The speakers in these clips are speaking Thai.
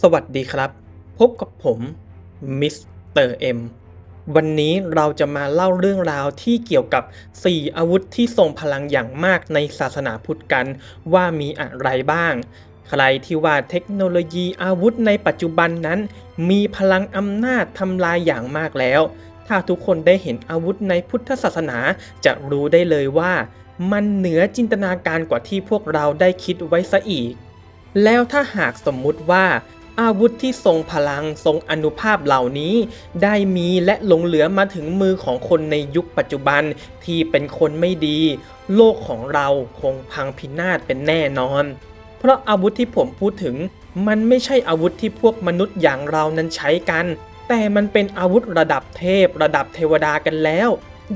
สวัสดีครับ พบกับผมมิสเตอร์เอ็มวันนี้เราจะมาเล่าเรื่องราวที่เกี่ยวกับ 4 อาวุธที่ทรงพลังอย่างมากในศาสนาพุทธกันว่ามีอะไรบ้าง ใครที่ว่าเทคโนโลยีอาวุธในปัจจุบันนั้น มีพลังอำนาจทำลายอย่างมากแล้ว ถ้าทุกคนได้เห็นอาวุธในพุทธศาสนาจะรู้ได้เลยว่า มันเหนือจินตนาการกว่าที่พวกเราได้คิดไว้ซะอีกแล้วถ้าหากสมมุติว่า อาวุธที่ทรงพลังทรงอนุภาพเหล่านี้ ได้มีและหลงเหลือมาถึงมือของคนในยุคปัจจุบันที่เป็นคนไม่ดี โลกของเราคงพังพินาศเป็นแน่นอน เพราะอาวุธที่ผมพูดถึง มันไม่ใช่อาวุธที่พวกมนุษย์อย่างเรานั้นใช้กัน แต่มันเป็นอาวุธระดับเทพระดับเทวดากันแล้ว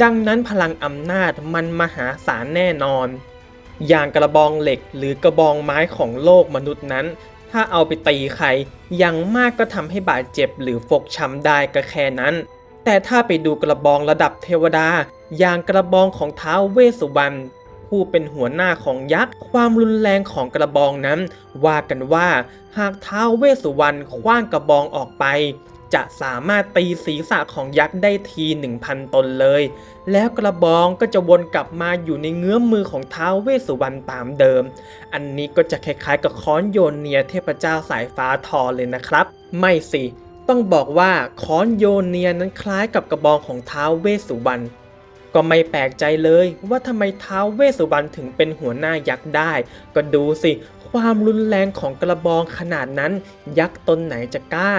ดังนั้นพลังอำนาจมันมหาศาลแน่นอนอย่างกระบองเหล็กหรือกระบองไม้ของโลกมนุษย์นั้น ถ้าเอาไปตีใครอย่างมากก็ทำให้บาดเจ็บหรือฟกช้ำได้ก็แค่นั้น แต่ถ้าไปดูกระบองระดับเทวดา อย่างกระบองของท้าวเวสสุวรรณผู้เป็นหัวหน้าของยักษ์ ความรุนแรงของกระบองนั้น ว่ากันว่า หากท้าวเวสสุวรรณคว้างกระบองออกไป จะสามารถตีศีรษะของยักษ์ได้ที 1,000 ตนเลย แล้วกระบองก็จะวนกลับมาอยู่ในเงื้อมมือของท้าวเวสสุวรรณตามเดิม อันนี้ก็จะคล้ายๆกับค้อนโยนเนียเทพเจ้าสายฟ้าทอเลยนะครับ ไม่สิ ต้องบอกว่าค้อนโยนเนียนั้นคล้ายกับกระบองของท้าวเวสสุวรรณก็ไม่แปลกใจเลยว่าทำไมท้าวเวสสุวรรณถึงเป็นหัวหน้ายักษ์ได้ ก็ดูสิ ความรุนแรงของกระบองขนาดนั้น ยักษ์ตนไหนจะกล้า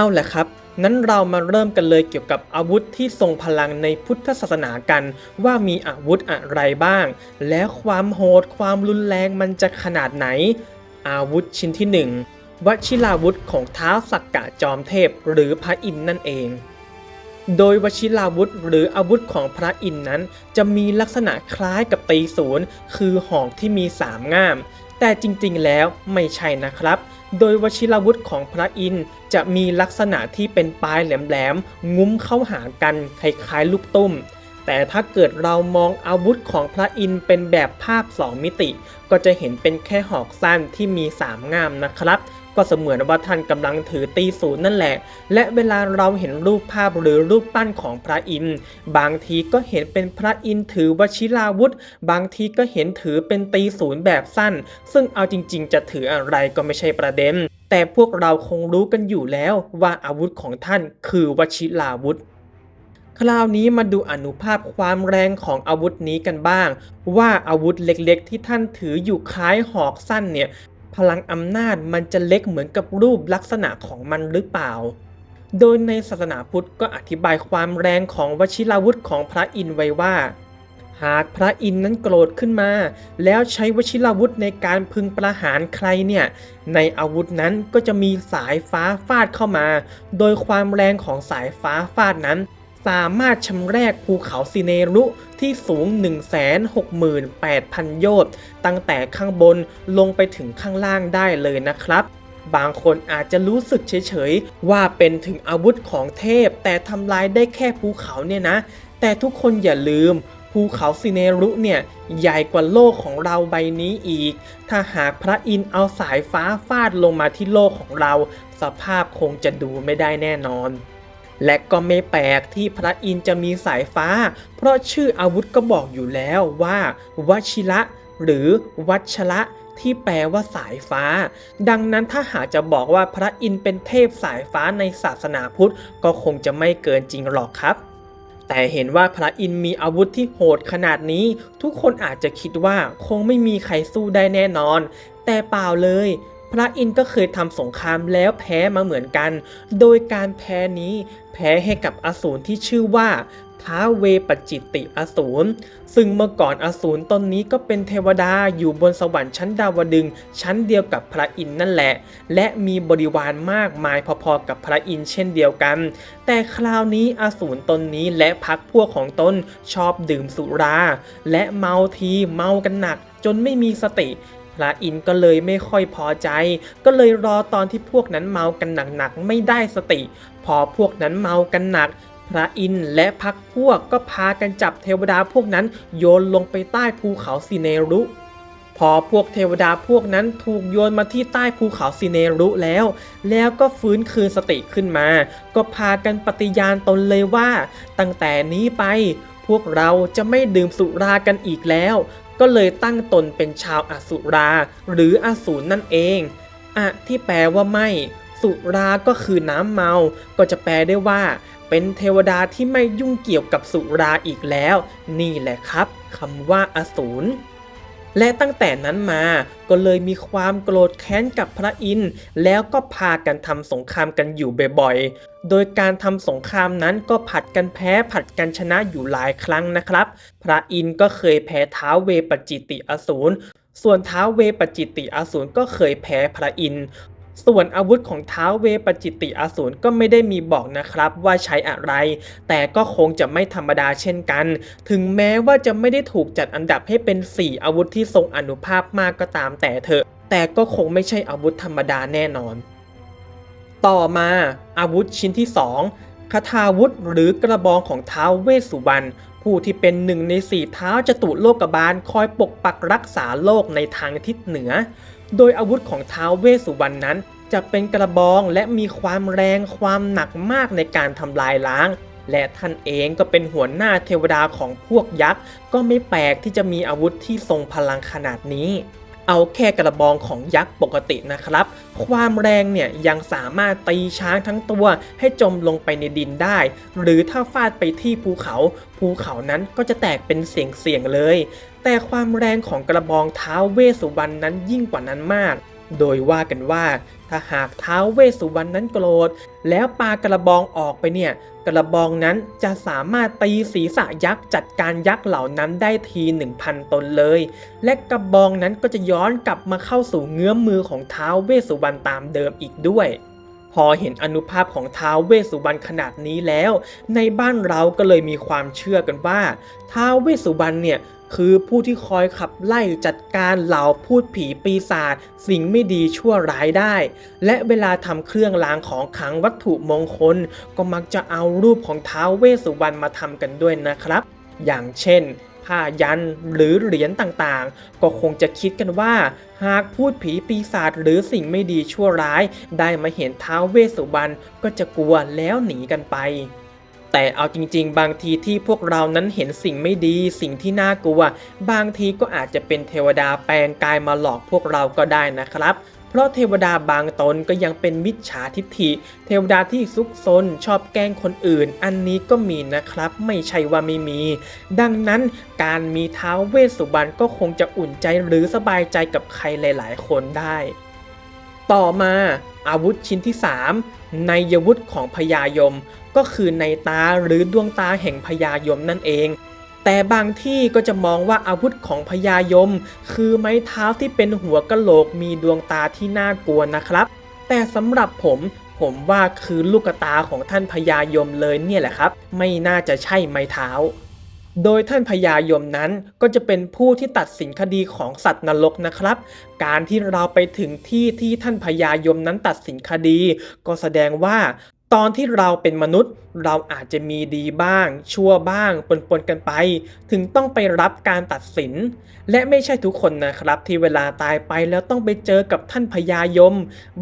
เอาแหละครับ นั้นเรามาเริ่มกันเลยเกี่ยวกับอาวุธที่ทรงพลังในพุทธศาสนากัน ว่ามีอาวุธอะไรบ้าง และความโหดความรุนแรงมันจะขนาดไหน อาวุธชิ้นที่หนึ่งวชิราวุธของท้าวสักกะจอมเทพหรือพระอินทร์นั่นเอง โดยวชิราวุธหรืออาวุธของพระอินทร์นั้น จะมีลักษณะคล้ายกับตีศูนย์คือหอกที่มีสามง่าม แต่จริงๆแล้วไม่ใช่นะครับ โดยวชิราวุธของพระอินทร์จะมีลักษณะที่เป็นปลายแหลมๆงุ้มเข้าหากันคล้ายๆลูกตุ้ม แต่ถ้าเกิดเรามองอาวุธของพระอินทร์เป็นแบบภาพ 2 มิติ ก็จะเห็นเป็นแค่หอกสั้นที่มี 3 ง่ามนะครับ ก็เสมือนว่าท่านกำลังถือตีศูนย์นั่นแหละ และเวลาเราเห็นรูปภาพหรือรูปปั้นของพระอินทร์บางทีก็เห็นเป็นพระอินทร์ถือวชิราวุธ บางทีก็เห็นถือเป็นตีศูนย์แบบสั้น ซึ่งเอาจริง ๆ จะถืออะไรก็ไม่ใช่ประเด็น แต่พวกเราคงรู้กันอยู่แล้วว่าอาวุธของท่านคือวชิราวุธคราวนี้มาดูอนุภาพความแรงของอาวุธนี้กันบ้าง ว่าอาวุธเล็กๆ ที่ท่านถืออยู่คล้ายหอกสั้นเนี่ย พลังอำนาจมันจะเล็กเหมือนกับรูปลักษณะของมันหรือเปล่า โดยในศาสนาพุทธก็อธิบายความแรงของวชิราวุธของพระอินทร์ไว้ว่า หากพระอินทร์นั้นโกรธขึ้นมา แล้วใช้วชิราวุธในการพึงประหารใครเนี่ย ในอาวุธนั้นก็จะมีสายฟ้าฟาดเข้ามา โดยความแรงของสายฟ้าฟาดนั้น สามารถชำแรกภูเขาซิเนรุที่สูง 168,000 โยชน์ตั้งแต่ข้างบนลงไปถึงข้างล่างได้เลยนะครับ บางคนอาจจะรู้สึกเฉยๆ ว่าเป็นถึงอาวุธของเทพ แต่ทำลายได้แค่ภูเขาเนี่ยนะ แต่ทุกคนอย่าลืมภูเขาซิเนรุเนี่ยใหญ่กว่าโลกของเราใบนี้อีก ถ้าหากพระอินทร์เอาสายฟ้าฟาดลงมาที่โลกของเรา สภาพคงจะดูไม่ได้แน่นอน และก็ไม่แปลกที่พระอินทร์จะมีสายฟ้า เพราะชื่ออาวุธก็บอกอยู่แล้วว่าวชิระหรือวัชระที่แปลว่าสายฟ้า ดังนั้นถ้าหากจะบอกว่าพระอินทร์เป็นเทพสายฟ้าในศาสนาพุทธ ก็คงจะไม่เกินจริงหรอกครับ แต่เห็นว่าพระอินทร์มีอาวุธที่โหดขนาดนี้ ทุกคนอาจจะคิดว่าคงไม่มีใครสู้ได้แน่นอน แต่เปล่าเลย พระอินทร์ก็เคยทำสงครามแล้วแพ้มาเหมือนกัน โดยการแพ้นี้แพ้ให้กับอสูรที่ชื่อว่าท้าเวปจิตติอสูร ซึ่งเมื่อก่อนอสูรตนนี้ก็เป็นเทวดาอยู่บนสวรรค์ชั้นดาวดึง ชั้นเดียวกับพระอินทร์นั่นแหละ และมีบริวารมากมายพอๆกับพระอินทร์เช่นเดียวกัน แต่คราวนี้อสูรตนนี้และพักพวกของตนชอบดื่มสุรา และเมาทีเมากันหนักจนไม่มีสติ พระอินทร์ก็เลยไม่ค่อยพอใจ ก็เลยรอตอนที่พวกนั้นเมากันหนักๆไม่ได้สติ พอพวกนั้นเมากันหนัก พระอินทร์และพักพวกก็พากันจับเทวดาพวกนั้นโยนลงไปใต้ภูเขาสิเนรุพอพวกเทวดาพวกนั้นถูกโยนมาที่ใต้ภูเขาซิเนรุแล้ว แล้วก็ฟื้นคืนสติขึ้นมา ก็พากันปฏิญาณตนเลยว่า ตั้งแต่นี้ไป พวกเราจะไม่ดื่มสุรากันอีกแล้ว ก็เลยตั้งตนเป็นชาวอสุรา หรืออสูรนั่นเองอะที่แปลว่าไม่ สุราก็คือน้ำเมา ก็จะแปลได้ว่า เป็นเทวดาที่ไม่ยุ่งเกี่ยวกับสุราอีกแล้ว นี่แหละครับคำว่าอสูร และตั้งแต่นั้นมาก็เลยมีความโกรธแค้นกับพระอินทร์แล้วก็พากันทำสงครามกันอยู่บ่อยๆ โดยการทำสงครามนั้นก็ผัดกันแพ้ผัดกันชนะอยู่หลายครั้งนะครับ พระอินทร์ก็เคยแพ้ท้าวเวปจิติอสูรส่วนท้าวเวปจิตติอสูรก็เคยแพ้พระอินทร์ ส่วนอาวุธของท้าวเวปจิติอสูรก็ไม่ได้มีบอกนะครับว่าใช้อะไร แต่ก็คงจะไม่ธรรมดาเช่นกัน ถึงแม้ว่าจะไม่ได้ถูกจัดอันดับให้เป็น 4 อาวุธที่ทรงอนุภาพมากก็ตามแต่เถอะ แต่ก็คงไม่ใช่อาวุธธรรมดาแน่นอน ต่อมาอาวุธชิ้นที่ 2คาถาวุธหรือกระบองของท้าวเวสสุวรรณผู้ที่เป็นหนึ่งในสี่เท้าจตุโลกบาลคอยปกปักรักษาโลกในทางทิศเหนือ โดยอาวุธของท้าวเวสสุวรรณนั้น จะเป็นกระบองและมีความแรงความหนักมากในการทำลายล้าง และท่านเองก็เป็นหัวหน้าเทวดาของพวกยักษ์ ก็ไม่แปลกที่จะมีอาวุธที่ทรงพลังขนาดนี้ เอาแค่กระบองของยักษ์ปกตินะครับ ความแรงเนี่ยยังสามารถตีช้างทั้งตัวให้จมลงไปในดินได้ หรือถ้าฟาดไปที่ภูเขา ภูเขานั้นก็จะแตกเป็นเสียงๆเลย แต่ความแรงของกระบองเท้าวเวสสุวรรณนั้นยิ่งกว่านั้นมาก โดยว่ากันว่าถ้าหากท้าวเวสสุวรรณนั้นโกรธ แล้วปากระบองออกไปเนี่ย กระบองนั้นจะสามารถตีศีรษะยักษ์จัดการยักษ์เหล่านั้นได้ที1,000 ตนเลย และกระบองนั้นก็จะย้อนกลับมาเข้าสู่เงื้อมมือของท้าวเวสสุวรรณตามเดิมอีกด้วยพอเห็นอนุภาพของท้าวเวสสุวรรณขนาดนี้แล้ว ในบ้านเราก็เลยมีความเชื่อกันว่าท้าวเวสสุวรรณเนี่ย คือผู้ที่คอยขับไล่จัดการเหล่าพูดผีปีศาจสิ่งไม่ดีชั่วร้ายได้ และเวลาทำเครื่องรางของขลังวัตถุมงคล ก็มักจะเอารูปของท้าวเวสสุวรรณมาทำกันด้วยนะครับ อย่างเช่นผ้ายันหรือเหรียญต่างๆ ก็คงจะคิดกันว่า หากพูดผีปีศาจหรือสิ่งไม่ดีชั่วร้าย ได้มาเห็นท้าวเวสสุวรรณก็จะกลัวแล้วหนีกันไป แต่เอาจริงๆ บางทีที่พวกเรานั้นเห็นสิ่งไม่ดี สิ่งที่น่ากลัว บางทีก็อาจจะเป็นเทวดาแปลงกายมาหลอกพวกเราก็ได้นะครับเพราะเทวดาบางตนก็ยังเป็นมิจฉาทิฏฐิ เทวดาที่ซุกซนชอบแกล้งคนอื่น อันนี้ก็มีนะครับ ไม่ใช่ว่าไม่มี ดังนั้นการมีเท้าเวสสุวรรณก็คงจะอุ่นใจหรือสบายใจกับใครหลาย ๆ คนได้ ต่อมาอาวุธชิ้นที่ 3 ในยวุธของพญายม ก็คือในตาหรือดวงตาแห่งพญายมนั่นเอง แต่บางที่ก็จะมองว่าอาวุธของพญายม คือไม้เท้าที่เป็นหัวกะโหลกมีดวงตาที่น่ากลัวนะครับ แต่สำหรับผมผมว่าคือลูกตาของท่านพญายมเลยเนี่ยแหละครับ ไม่น่าจะใช่ไม้เท้า โดยท่านพญายมนั้นก็จะเป็นผู้ที่ตัดสินคดีของสัตว์นรกนะครับ การที่เราไปถึงที่ที่ท่านพญายมนั้นตัดสินคดี ก็แสดงว่าตอนที่เราเป็นมนุษย์เราอาจจะมีดีบ้าง ชั่วบ้างปนๆกันไป ถึงต้องไปรับการตัดสิน และไม่ใช่ทุกคนนะครับที่เวลาตายไปแล้วต้องไปเจอกับท่านพญายม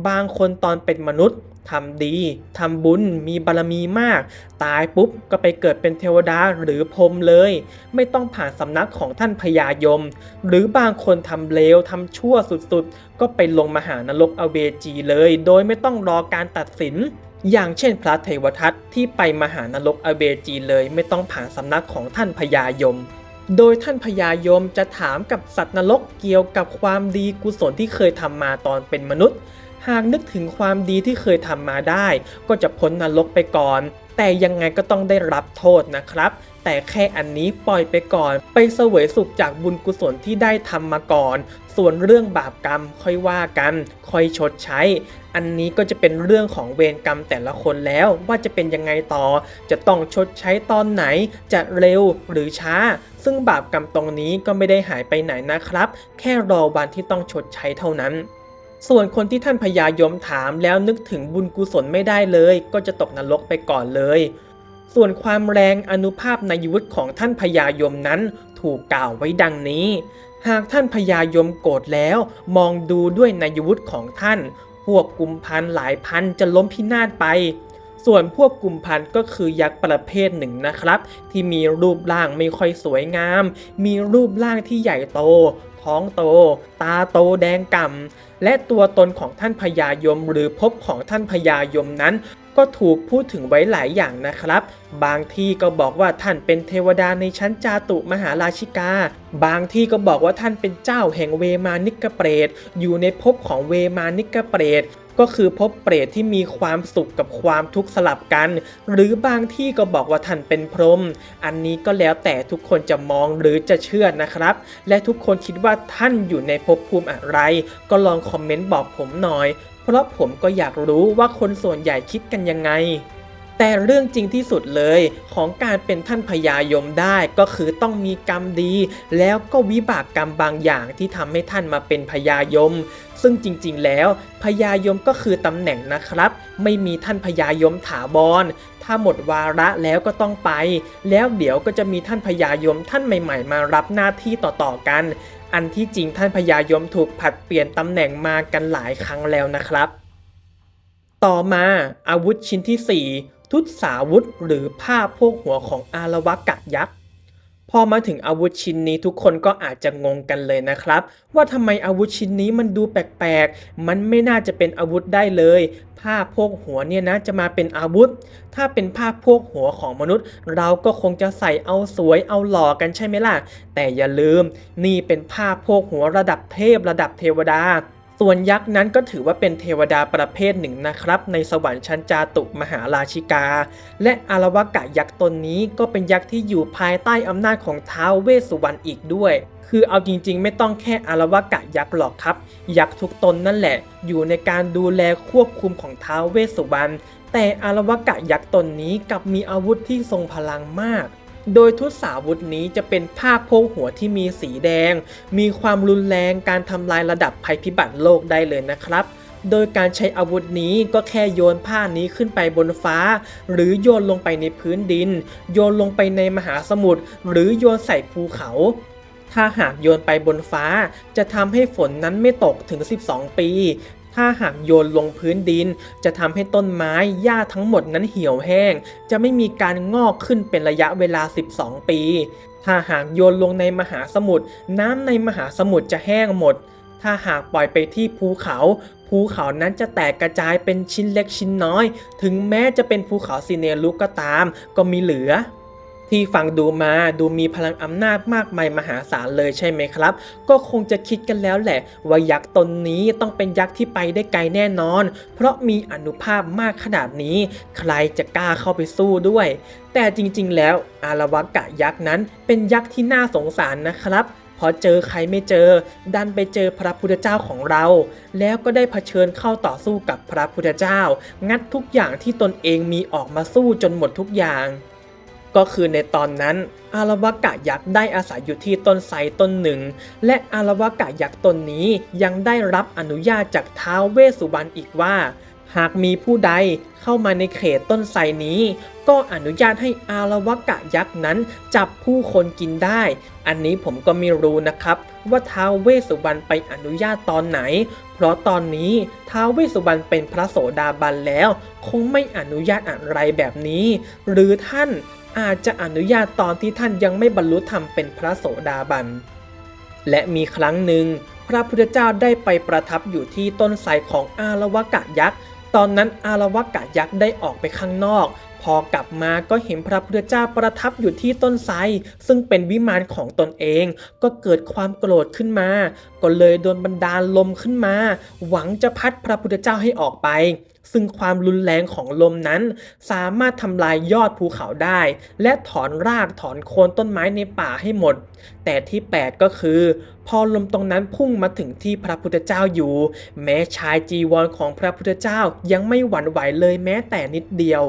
บางคนตอนเป็นมนุษย์ ทำดี ทำบุญ มีบารมีมาก ตายปุ๊บก็ไปเกิดเป็นเทวดาหรือพรหมเลย ไม่ต้องผ่านสำนักของท่านพญายม หรือบางคนทำเลวทำชั่วสุดๆ ก็ไปลงมหานรกอเวจีเลย โดยไม่ต้องรอการตัดสิน อย่างเช่นพระเทวทัตที่ไปมหานรกอเวจีเลยไม่ต้องผ่านสำนักของท่านพญายมโดยท่านพญายมจะถามกับสัตว์นรกเกี่ยวกับความดีกุศลที่เคยทำมาตอนเป็นมนุษย์ หากนึกถึงความดีที่เคยทำมาได้ ก็จะพ้นนรกไปก่อน แต่ยังไงก็ต้องได้รับโทษนะครับ แต่แค่อันนี้ปล่อยไปก่อน ไปเสวยสุขจากบุญกุศลที่ได้ทำมาก่อน ส่วนเรื่องบาปกรรมค่อยว่ากัน ค่อยชดใช้ อันนี้ก็จะเป็นเรื่องของเวรกรรมแต่ละคนแล้วว่าจะเป็นยังไงต่อ จะต้องชดใช้ตอนไหน จะเร็วหรือช้า ซึ่งบาปกรรมตรงนี้ก็ไม่ได้หายไปไหนนะครับ แค่รอวันที่ต้องชดใช้เท่านั้น ส่วนคนที่ท่านพญายมถามแล้วนึกถึงบุญกุศลไม่ได้เลย ก็จะตกนรกไปก่อนเลย ส่วนความแรงอนุภาพในยุทธของท่านพญายมนั้นถูกกล่าวไว้ดังนี้ หากท่านพญายมโกรธแล้วมองดูด้วยนายวุฒิของท่าน พวกกุมพันหลายพันจะล้มพินาศไป ส่วนพวกกุมพันก็คือยักษ์ประเภทหนึ่งนะครับ ที่มีรูปร่างไม่ค่อยสวยงาม มีรูปร่างที่ใหญ่โต ท้องโต ตาโตแดงก่ำ และตัวตนของท่านพญายมหรือภพของท่านพญายมนั้น ก็ถูกพูดถึงไว้หลายอย่างนะครับ บางที่ก็บอกว่าท่านเป็นเทวดาในชั้นจาตุมหาราชิกา บางที่ก็บอกว่าท่านเป็นเจ้าแห่งเวมานิกเปรต อยู่ในภพของเวมานิกเปรตก็คือภพเปรตที่มีความสุขกับความทุกข์สลับกัน หรือบางที่ก็บอกว่าท่านเป็นพรหมอันนี้ก็แล้วแต่ทุกคนจะมองหรือจะเชื่อนะครับ และทุกคนคิดว่าท่านอยู่ในภพภูมิอะไร ก็ลองคอมเมนต์บอกผมหน่อย เพราะผมก็อยากรู้ว่าคนส่วนใหญ่คิดกันยังไง แต่เรื่องจริงที่สุดเลยของการเป็นท่านพญายมได้ก็คือต้องมีกรรมดี แล้วก็วิบากกรรมบางอย่างที่ทำให้ท่านมาเป็นพญายม ซึ่งจริงๆ แล้วพญายมก็คือตำแหน่งนะครับ ไม่มีท่านพญายมถาวรถ้าหมดวาระแล้วก็ต้องไป แล้วเดี๋ยวก็จะมีท่านพญายมท่านใหม่ ๆ มารับหน้าที่ต่อๆกัน อันที่จริงท่านพญายมถูกผัดเปลี่ยนตำแหน่งมากันหลายครั้งแล้วนะครับ ต่อมาอาวุธชิ้นที่ 4 ทุตสาวุธหรือผ้าโพกหัวของอารวกะยักษ์ อมาถึงอาวุธชิ้นนี้ทุกคนก็อาจจะงงกันเลยนะครับ ว่าทำไมอาวุธชิ้นนี้มันดูแปลกๆ มันไม่น่าจะเป็นอาวุธได้เลย ผ้าโพกหัวเนี่ยนะจะมาเป็นอาวุธ ถ้าเป็นผ้าโพกหัวของมนุษย์ เราก็คงจะใส่เอาสวยเอาหล่อกันใช่ไหมล่ะ แต่อย่าลืม นี่เป็นผ้าโพกหัวระดับเทพระดับเทวดา ส่วนยักษ์นั้นก็ถือว่าเป็นเทวดาประเภทหนึ่งนะครับ ในสวรรค์ชั้นจาตุมหาราชิกา และอารวกะยักษ์ตนนี้ก็เป็นยักษ์ที่อยู่ภายใต้อำนาจของท้าวเวสสุวรรณอีกด้วย คือเอาจริงๆ ไม่ต้องแค่อารวกะยักษ์หรอกครับ ยักษ์ทุกตนนั่นแหละ อยู่ในการดูแลควบคุมของท้าวเวสสุวรรณแต่อารวกะยักษ์ตนนี้กลับมีอาวุธที่ทรงพลังมาก โดยทุตสาวุธนี้จะเป็นผ้าโพกหัวที่มีสีแดง มีความรุนแรงการทำลายระดับภัยพิบัติโลกได้เลยนะครับ โดยการใช้อาวุธนี้ก็แค่โยนผ้านี้ขึ้นไปบนฟ้า หรือโยนลงไปในพื้นดิน โยนลงไปในมหาสมุทรหรือโยนใส่ภูเขาถ้าหากโยนไปบนฟ้า จะทำให้ฝนนั้นไม่ตกถึง 12 ปี ถ้าหากโยนลงพื้นดิน จะทำให้ต้นไม้หญ้าทั้งหมดนั้นเหี่ยวแห้ง จะไม่มีการงอกขึ้นเป็นระยะเวลา 12 ปี ถ้าหากโยนลงในมหาสมุทรน้ำในมหาสมุทรจะแห้งหมด ถ้าหากปล่อยไปที่ภูเขาภูเขานั้นจะแตกกระจายเป็นชิ้นเล็กชิ้นน้อย ถึงแม้จะเป็นภูเขาซีเนรุกก็ตาม ก็มีเหลือ ที่ฟังดูมาดูมีพลังอำนาจมากมายมหาศาลเลยใช่ไหมครับ ก็คงจะคิดกันแล้วแหละ ว่ายักษ์ตนนี้ต้องเป็นยักษ์ที่ไปได้ไกลแน่นอน เพราะมีอนุภาพมากขนาดนี้ ใครจะกล้าเข้าไปสู้ด้วย แต่จริงๆ แล้วอารวากะยักษ์นั้นเป็นยักษ์ที่น่าสงสารนะครับพอเจอใครไม่เจอ ดันไปเจอพระพุทธเจ้าของเรา แล้วก็ได้เผชิญเข้าต่อสู้กับพระพุทธเจ้า งัดทุกอย่างที่ตนเองมีออกมาสู้จนหมดทุกอย่าง ก็คือในตอนนั้นอารวากะยักษ์ได้อาศัยอยู่ที่ต้นไทรต้นหนึ่ง และอารวากะยักษ์ตนนี้ยังได้รับอนุญาตจากท้าวเวสสุวรรณอีกว่า หากมีผู้ใดเข้ามาในเขตต้นไทรนี้ ก็อนุญาตให้อารวากะยักษ์นั้นจับผู้คนกินได้ อันนี้ผมก็ไม่รู้นะครับ ว่าท้าวเวสสุวรรณไปอนุญาตตอนไหน เพราะตอนนี้ท้าวเวสสุวรรณเป็นพระโสดาบันแล้ว คงไม่อนุญาตอะไรแบบนี้ หรือท่าน อาจจะอนุญาตตอนที่ท่านยังไม่บรรลุธรรมเป็นพระโสดาบัน และมีครั้งหนึ่ง พระพุทธเจ้าได้ไปประทับอยู่ที่ต้นไทรของอารวกะยักษ์ ตอนนั้นอารวกะยักษ์ได้ออกไปข้างนอกพอกลับมาก็เห็นพระพุทธเจ้าประทับอยู่ที่ต้นไทรซึ่งเป็นวิมานของตนเอง ก็เกิดความโกรธขึ้นมา ก็เลยโดนบันดาลลมขึ้นมา หวังจะพัดพระพุทธเจ้าให้ออกไป ซึ่งความรุนแรงของลมนั้น สามารถทำลายยอดภูเขาได้ และถอนรากถอนโคนต้นไม้ในป่าให้หมด แต่ที่แปลกก็คือ พอลมตรงนั้นพุ่งมาถึงที่พระพุทธเจ้าอยู่ แม้ชายจีวรของพระพุทธเจ้ายังไม่หวั่นไหวเลยแม้แต่นิดเดียว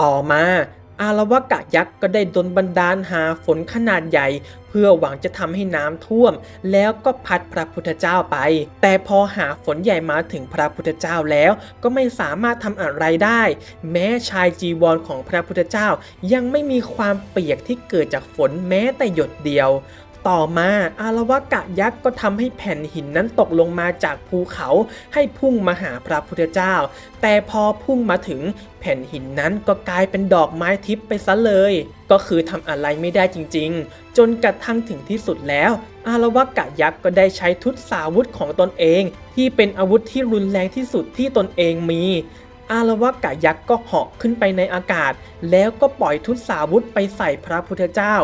ต่อมาอารวกะยักษ์ก็ได้ดลบันดาลหาฝนขนาดใหญ่ เพื่อหวังจะทำให้น้ำท่วม แล้วก็พัดพระพุทธเจ้าไป แต่พอหาฝนใหญ่มาถึงพระพุทธเจ้าแล้ว ก็ไม่สามารถทำอะไรได้ แม้ชายจีวรของพระพุทธเจ้ายังไม่มีความเปียกที่เกิดจากฝนแม้แต่หยดเดียว ต่อมาอารวากะยักษ์ก็ทำให้แผ่นหินนั้นตกลงมาจากภูเขาให้พุ่งมาหาพระพุทธเจ้า แต่พอพุ่งมาถึงแผ่นหินนั้นก็กลายเป็นดอกไม้ทิพย์ไปซะเลย ก็คือทำอะไรไม่ได้จริงๆ จนกระทั่งถึงที่สุดแล้ว อารวากะยักษ์ก็ได้ใช้ทุตสาวุธของตนเอง ที่เป็นอาวุธที่รุนแรงที่สุดที่ตนเองมี อารวากะยักษ์ก็เหาะขึ้นไปในอากาศ แล้วก็ปล่อยทุตสาวุธไปใส่พระพุทธเจ้า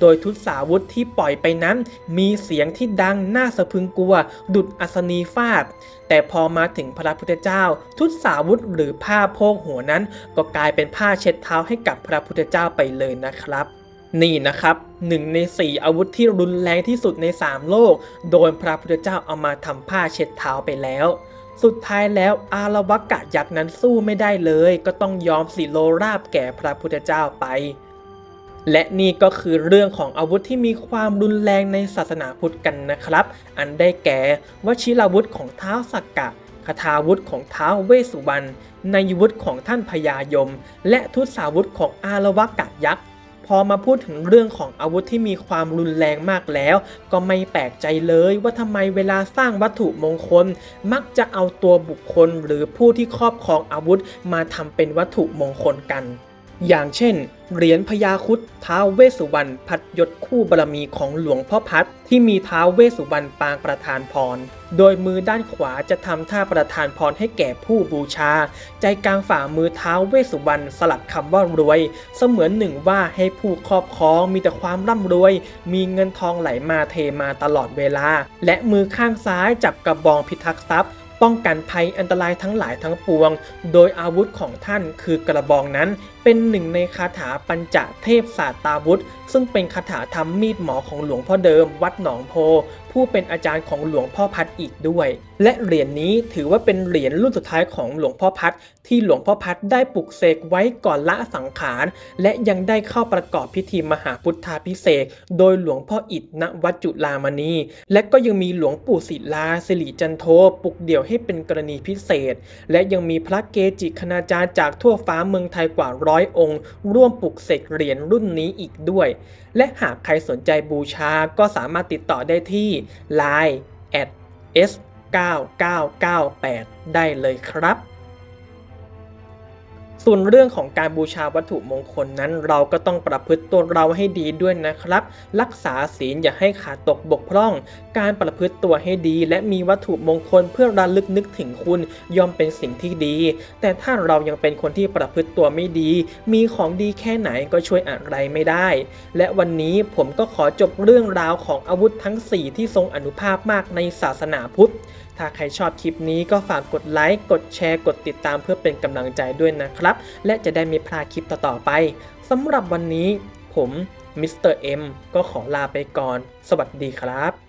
โดยทุตสาวุธที่ปล่อยไปนั้น มีเสียงที่ดังน่าสะพึงกลัว ดุดอัศนีฟาด แต่พอมาถึงพระพุทธเจ้า ทุตสาวุธหรือผ้าโพกหัวนั้น ก็กลายเป็นผ้าเช็ดเท้าให้กับพระพุทธเจ้าไปเลยนะครับนี่นะครับหนึ่งในสี่อาวุธที่รุนแรงที่สุดในสามโลก โดยพระพุทธเจ้าเอามาทำผ้าเช็ดเท้าไปแล้ว สุดท้ายแล้วอารวกะยักษ์นั้นสู้ไม่ได้เลย ก็ต้องยอมสิโลราบแก่พระพุทธเจ้าไป และนี่ก็คือเรื่องของอาวุธที่มีความรุนแรงในศาสนาพุทธกันนะครับ อันได้แก่วชิราวุธของเท้าสักกะคาถาวุธของเท้าเวสุวรรณนายวุธของท่านพญายม และทุตสาวุธของอารวกะยักษ์ พอมาพูดถึงเรื่องของอาวุธที่มีความรุนแรงมากแล้ว ก็ไม่แปลกใจเลยว่าทำไมเวลาสร้างวัตถุมงคล มักจะเอาตัวบุคคลหรือผู้ที่ครอบครองอาวุธมาทำเป็นวัตถุมงคลกัน อย่างเช่นเหรียญพญาคุดท้าวเวสสุวรรณพัดยศคู่บารมีของหลวงพ่อพัดที่มีท้าวเวสสุวรรณปางประธานพร โดยมือด้านขวาจะทำท่าประธานพรให้แก่ผู้บูชา ใจกลางฝ่ามือเท้าเวสสุวรรณสลักคำว่ารวย เสมือนหนึ่งว่าให้ผู้ครอบครองมีแต่ความร่ำรวย มีเงินทองไหลมาเทมาตลอดเวลา และมือข้างซ้ายจับกระบองพิทักษ์ทรัพย์ป้องกันภัยอันตรายทั้งหลายทั้งปวง โดยอาวุธของท่านคือกระบองนั้น เป็นหนึ่งในคาถาปัญจเทพศาสตาวุธ ซึ่งเป็นคาถาทำมีดหมอของหลวงพ่อเดิม วัดหนองโพ ผู้เป็นอาจารย์ของหลวงพ่อพัดอีกด้วย และเหรียญนี้ถือว่าเป็นเหรียญรุ่นสุดท้ายของหลวงพ่อพัดที่หลวงพ่อพัดได้ปลุกเสกไว้ก่อนละสังขาร และยังได้เข้าประกอบพิธีมหาพุทธาพิเศษโดยหลวงพ่ออิฐณวัดจุลามณี และก็ยังมีหลวงปู่ศิลาสิริจันโทปลุกเดี่ยวให้เป็นกรณีพิเศษ และยังมีพระเกจิคณาจารย์จากทั่วฟ้าเมืองไทยกว่าร้อยองค์ ร่วมปลุกเสกเหรียญรุ่นนี้อีกด้วย และหากใครสนใจบูชาก็สามารถติดต่อได้ที่ Line at s 9998 ได้เลยครับ ส่วนเรื่องของการบูชาวัตถุมงคลนั้น เราก็ต้องประพฤติตัวเราให้ดีด้วยนะครับ รักษาศีลอย่าให้ขาดตกบกพร่อง การประพฤติตัวให้ดี และมีวัตถุมงคลเพื่อระลึกนึกถึงคุณย่อมเป็นสิ่งที่ดี แต่ถ้าเรายังเป็นคนที่ประพฤติตัวไม่ดี มีของดีแค่ไหนก็ช่วยอะไรไม่ได้ และวันนี้ผมก็ขอจบเรื่องราวของอาวุธทั้ง 4 ที่ทรงอนุภาพมากในศาสนาพุทธ ถ้าใครชอบคลิปนี้ก็ฝากกดไลค์ กดแชร์ กดติดตามเพื่อเป็นกำลังใจด้วยนะครับ และจะได้ไม่พลาดคลิปต่อๆไปสำหรับวันนี้ผมมิสเตอร์เอ็มก็ขอลาไปก่อน สวัสดีครับ